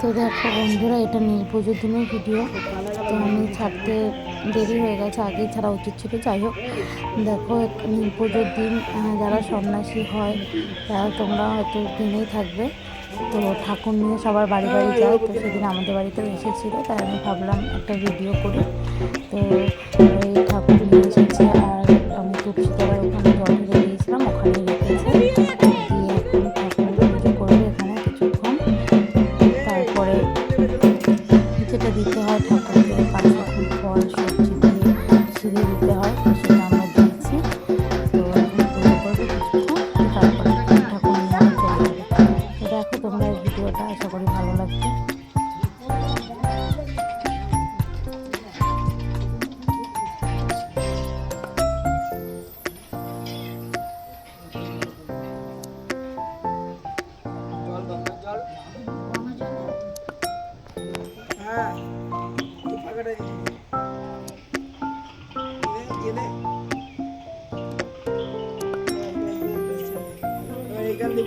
তো দেখো বন্ধুরা, এটা নীল পুজোর দিনের ভিডিও তো আমি ছাড়তে দেরি হয়ে গেছে, আগেই ছাড়া উচিত ছিল। যাই হোক, দেখো নীল পুজোর দিন যারা সন্ন্যাসী হয়, তারা তোমরা হয়তো দিনেই থাকবে। তো ঠাকুর নিয়ে সবার বাড়ি বাড়ি যায়, তো সেদিন আমাদের বাড়িতেও এসেছিল, তাই আমি ভাবলাম একটা ভিডিও করি। তো এই ঠাকুর নিয়ে এসেছে, আর আমি তুলসী তলার ওখানে জল দিয়েছিলাম, ওখানে তারপরে যেটা দিতে হয় ঠাকুরকে, পাঁচ রকম ফল, সবজি দিয়ে ছিঁড়ে দিতে হয়, সেটা আমরা দিয়েছি। তো পুজো করব কিছুক্ষণ, তারপরে ঠাকুর নিয়ে চলে যাবে। দেখো তোমরা ভিডিওটা, আশা করি ভালো লাগবে। হ্যাঁ ফাঁকাটা দিয়ে দিবি। দিয়ে দে, দিয়ে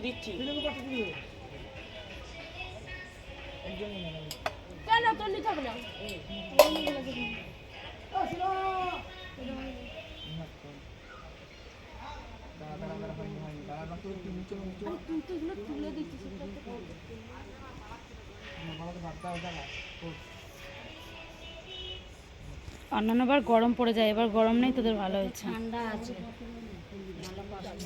দিচ্ছি দিচ্ছি কেন তোর নিতে হবে না? তুই তো এগুলো তুলে দিচ্ছিস অন্যান্যবার গরম পড়ে যায় এবার গরম নেই তোদের ভালো হয়েছে। ঠান্ডা আছে। দেখ